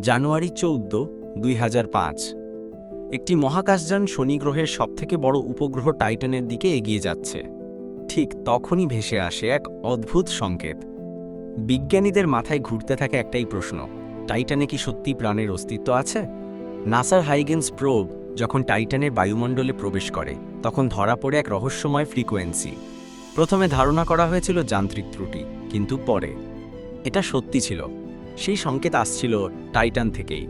জানুয়ারি চৌদ্দ, দুই একটি মহাকাশযান শনি গ্রহের সবথেকে বড় উপগ্রহ টাইটানের দিকে এগিয়ে যাচ্ছে। ঠিক তখনই ভেসে আসে এক অদ্ভুত সংকেত। বিজ্ঞানীদের মাথায় ঘুরতে থাকে একটাই প্রশ্ন, টাইটানে কি সত্যি প্রাণের অস্তিত্ব আছে? নাসার হাইগেন্স প্রোব যখন টাইটানের বায়ুমণ্ডলে প্রবেশ করে, তখন ধরা পড়ে এক রহস্যময় ফ্রিকোয়েন্সি। প্রথমে ধারণা করা হয়েছিল যান্ত্রিক ত্রুটি, কিন্তু পরে। এটা সত্যি ছিল। সেই সংকেত আসছিল টাইটান থেকেই।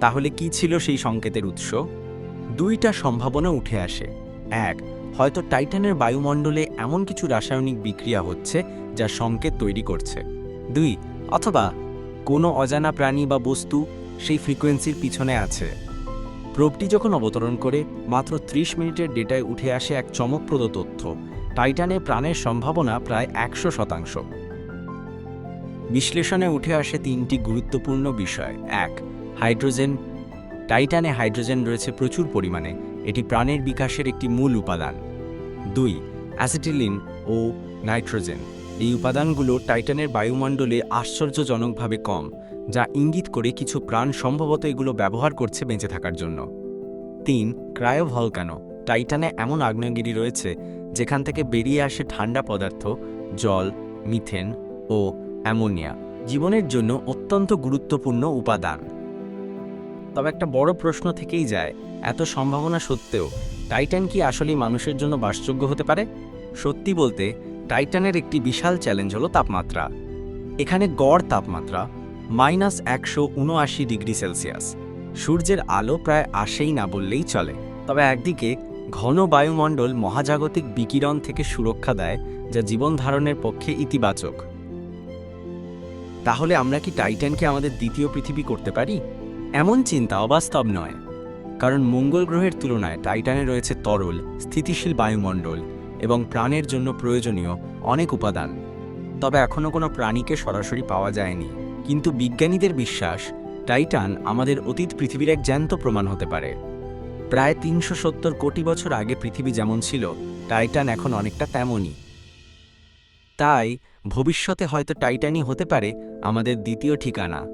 তাহলে কি ছিল সেই সংকেতের উৎস? দুইটা সম্ভাবনা উঠে আসে। এক, হয়তো টাইটানের বায়ুমণ্ডলে এমন কিছু রাসায়নিক বিক্রিয়া হচ্ছে যা সংকেত তৈরি করছে। দুই, অথবা কোনো অজানা প্রাণী বা বস্তু সেই ফ্রিকোয়েন্সির পিছনে আছে। প্রোবটি যখন অবতরণ করে, মাত্র ৩০ মিনিটের ডেটায় উঠে আসে এক চমকপ্রদ তথ্য। টাইটানে প্রাণের সম্ভাবনা প্রায় একশো শতাংশ। বিশ্লেষণে উঠে আসে তিনটি গুরুত্বপূর্ণ বিষয়। এক, হাইড্রোজেন। টাইটানে হাইড্রোজেন রয়েছে প্রচুর পরিমাণে। এটি প্রাণের বিকাশের একটি মূল উপাদান। দুই, অ্যাসিটিলিন ও নাইট্রোজেন। এই উপাদানগুলো টাইটানের বায়ুমণ্ডলে আশ্চর্যজনকভাবে কম, যা ইঙ্গিত করে কিছু প্রাণ সম্ভবত এগুলো ব্যবহার করছে বেঁচে থাকার জন্য। তিন, ক্রায়োভলকানো। টাইটানে এমন আগ্নেয়গিরি রয়েছে, যেখান থেকে বেরিয়ে আসে ঠান্ডা পদার্থ, জল, মিথেন ও অ্যামোনিয়া, জীবনের জন্য অত্যন্ত গুরুত্বপূর্ণ উপাদান। তবে একটা বড় প্রশ্ন থেকেই যায়, এত সম্ভাবনা সত্ত্বেও টাইটান কি আসলেই মানুষের জন্য বাসযোগ্য হতে পারে? সত্যি বলতে, টাইটানের একটি বিশাল চ্যালেঞ্জ হলো তাপমাত্রা। এখানে গড় তাপমাত্রা মাইনাস একশো উনআশি ডিগ্রি সেলসিয়াস। সূর্যের আলো প্রায় আসেই না বললেই চলে। তবে একদিকে ঘন বায়ুমণ্ডল মহাজাগতিক বিকিরণ থেকে সুরক্ষা দেয়, যা জীবন ধারণের পক্ষে ইতিবাচক। তাহলে আমরা কি টাইটানকে আমাদের দ্বিতীয় পৃথিবী করতে পারি? এমন চিন্তা অবাস্তব নয়। কারণ মঙ্গল গ্রহের তুলনায় টাইটানে রয়েছে তরল, স্থিতিশীল বায়ুমণ্ডল এবং প্রাণের জন্য প্রয়োজনীয় অনেক উপাদান। তবে এখনও কোনো প্রাণীকে সরাসরি পাওয়া যায়নি। কিন্তু বিজ্ঞানীদের বিশ্বাস, টাইটান আমাদের অতীত পৃথিবীর এক জ্যান্ত প্রমাণ হতে পারে। প্রায় তিনশো সত্তর কোটি বছর আগে পৃথিবী যেমন ছিল, টাইটান এখন অনেকটা তেমনই। তাই ভবিষ্যতে হয়তো টাইটানি হতে পারে আমাদের দ্বিতীয় ঠিকানা।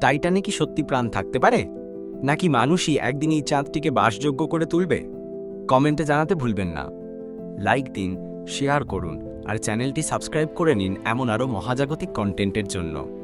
টাইটানে কি সত্যি প্রাণ থাকতে পারে? নাকি মানুষই একদিন এই চাঁদটিকে বাসযোগ্য করে তুলবে? কমেন্টে জানাতে ভুলবেন না। লাইক দিন, শেয়ার করুন আর চ্যানেলটি সাবস্ক্রাইব করে নিন এমন আরও মহাজাগতিক কন্টেন্টের জন্য।